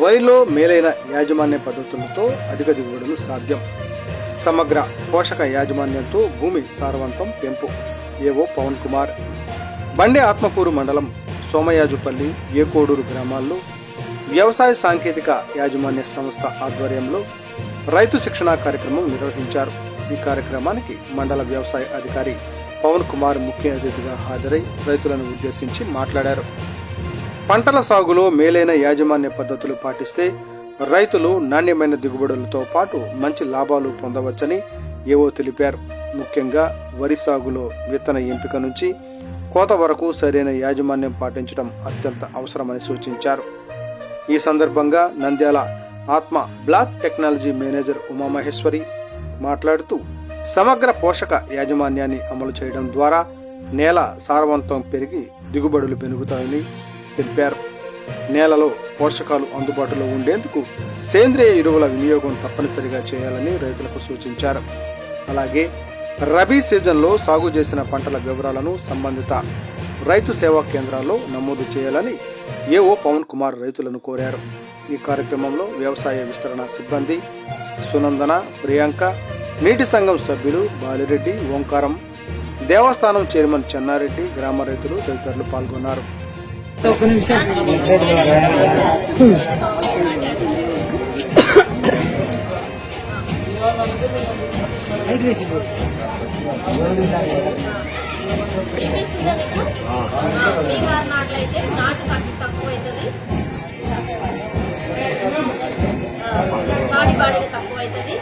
వరిలో మేలైన యాజమాన్య పద్ధతులతో అధిక దిగుబడులు సాధ్యం. సమగ్ర పోషక యాజమాన్యంతో భూమి సారవంతం పెంపు. ఏవో పవన్ కుమార్. బండే ఆత్మకూరు మండలం సోమయాజుపల్లి ఏకోడూరు గ్రామాల్లో వ్యవసాయ సాంకేతిక యాజమాన్య సంస్థ ఆధ్వర్యంలో రైతు శిక్షణా కార్యక్రమం నిర్వహించారు. ఈ కార్యక్రమానికి మండల వ్యవసాయ అధికారి పవన్ కుమార్ ముఖ్య అతిథిగా హాజరై రైతులను ఉద్దేశించి మాట్లాడారు. పంటల సాగులో మేలైన యాజమాన్య పద్ధతులు పాటిస్తే రైతులు నాణ్యమైన దిగుబడులతో పాటు మంచి లాభాలు పొందవచ్చని ఏవో తెలిపారు. ముఖ్యంగా వరి సాగులో విత్తన ఎంపిక నుంచి కోత వరకు సరైన యాజమాన్యం పాటించడం అత్యంత అవసరమని సూచించారు. ఈ సందర్భంగా నంద్యాల ఆత్మ బ్లాక్ టెక్నాలజీ మేనేజర్ ఉమామహేశ్వరి మాట్లాడుతూ సమగ్ర పోషక యాజమాన్యాన్ని అమలు చేయడం ద్వారా నేల సారవంతం పెరిగి దిగుబడులు పెరుగుతాయని తెలిపారు. నేలలో పోషకాలు అందుబాటులో ఉండేందుకు సేంద్రియ ఎరువుల వినియోగం తప్పనిసరిగా చేయాలని రైతులకు సూచించారు. అలాగే రబీ సీజన్లో సాగు చేసిన పంటల వివరాలను సంబంధిత రైతు సేవా కేంద్రాల్లో నమోదు చేయాలని ఏఓ పవన్ కుమార్ రైతులను కోరారు. ఈ కార్యక్రమంలో వ్యవసాయ విస్తరణ సిబ్బంది సునందన ప్రియాంక నీటి సంఘం సభ్యులు బాలిరెడ్డి ఓంకారం దేవస్థానం చైర్మన్ చెన్నారెడ్డి గ్రామ రైతులు తదితరులు పాల్గొన్నారు. ఒక నిమిషం. నాట్లయితే నాటు తక్కువ అవుతుంది గాడి బాడీగా తక్కువ అవుతుంది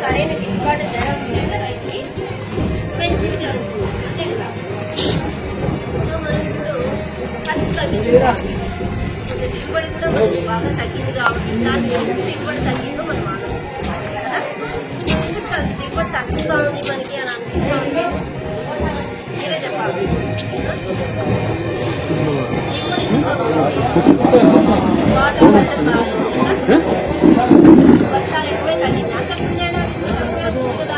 సరైన గిట్టుబాటు ధర ఉండేది రైతుకి బెనిఫిట్ జరుగుతుంది అంతే కదా సో మనం ఇప్పుడు ఖర్చు తగ్గించుకోవాలి ఇప్పుడు కూడా మనకి బాగా తగ్గింది కాబట్టి దాని దిగుబడి తగ్గిందో మనం ఎందుకు దిగుబడి తక్కువగా ఉంది మనకి అని అనిపిస్తుంది మీరే చెప్పాలి వాటర్ వర్షాలు ఎక్కువే తగ్గింది అంతకుముందు ఏడాది కదా